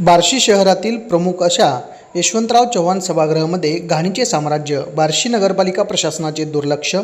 बार्शी शहरातील प्रमुख अशा यशवंतराव चव्हाण सभागृहामध्ये घाणीचे साम्राज्य बार्शी नगरपालिका प्रशासनाचे दुर्लक्ष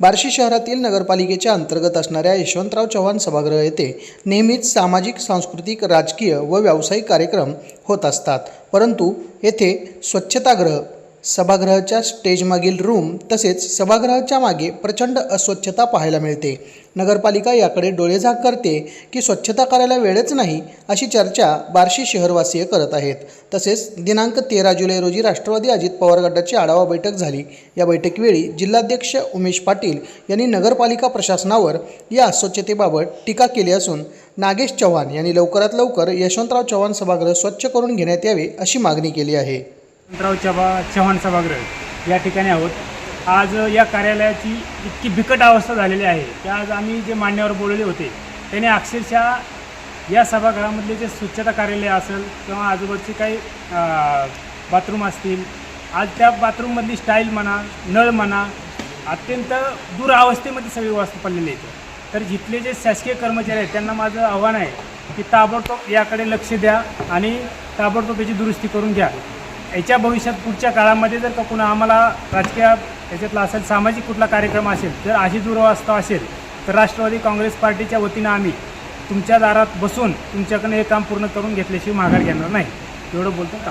बार्शी शहरातील नगरपालिकेच्या अंतर्गत असणाऱ्या यशवंतराव चव्हाण सभागृह येथे नेहमीच सामाजिक सांस्कृतिक राजकीय व व्यावसायिक कार्यक्रम होत असतात. परंतु येथे स्वच्छतागृह सभागृहाच्या स्टेजमागील रूम तसेच सभागृहाच्या मागे प्रचंड अस्वच्छता पाहायला मिळते. नगरपालिका याकडे डोळेझाक करते की स्वच्छता करायला वेळच नाही अशी चर्चा बार्शी शहरवासीय करत आहेत. तसेच दिनांक तेरा जुलै रोजी राष्ट्रवादी अजित पवार गटाची आढावा बैठक झाली. या बैठकीवेळी जिल्हाध्यक्ष उमेश पाटील यांनी नगरपालिका प्रशासनावर या अस्वच्छतेबाबत टीका केली असून नागेश चव्हाण यांनी लवकरात लवकर यशवंतराव चव्हाण सभागृह स्वच्छ करून घेण्यात यावे अशी मागणी केली आहे. यशवंतराव चव्हा चव्हाण सभागृह या ठिकाणी आहोत. आज या कार्यालयाची इतकी बिकट अवस्था झालेली आहे की आज आम्ही जे मान्यवर बोलवले होते त्याने अक्षरशः या सभागृहामधले जे स्वच्छता कार्यालय असेल किंवा आजूबाजूचे काही बाथरूम असतील आज त्या बाथरूममधली स्टाईल म्हणा नळ म्हणा अत्यंत दुरावस्थेमध्ये सगळी वस्तू पडलेली आहेत. तर जिथले जे शासकीय कर्मचारी आहेत त्यांना माझं आव्हान आहे की ताबडतोब याकडे लक्ष द्या आणि ताबडतोब याची दुरुस्ती करून घ्या. याच्या भविष्यात पुढच्या काळामध्ये जर का कुणा आम्हाला राजकीय याच्यातला असेल सामाजिक कुठला कार्यक्रम असेल जर अशी दुरावस्था असेल तर राष्ट्रवादी काँग्रेस पार्टीच्या वतीनं आम्ही तुमच्या दारात बसून तुमच्याकडनं हे काम पूर्ण करून घेतल्याशिवाय माघार घेणार नाही. एवढं बोलतो का?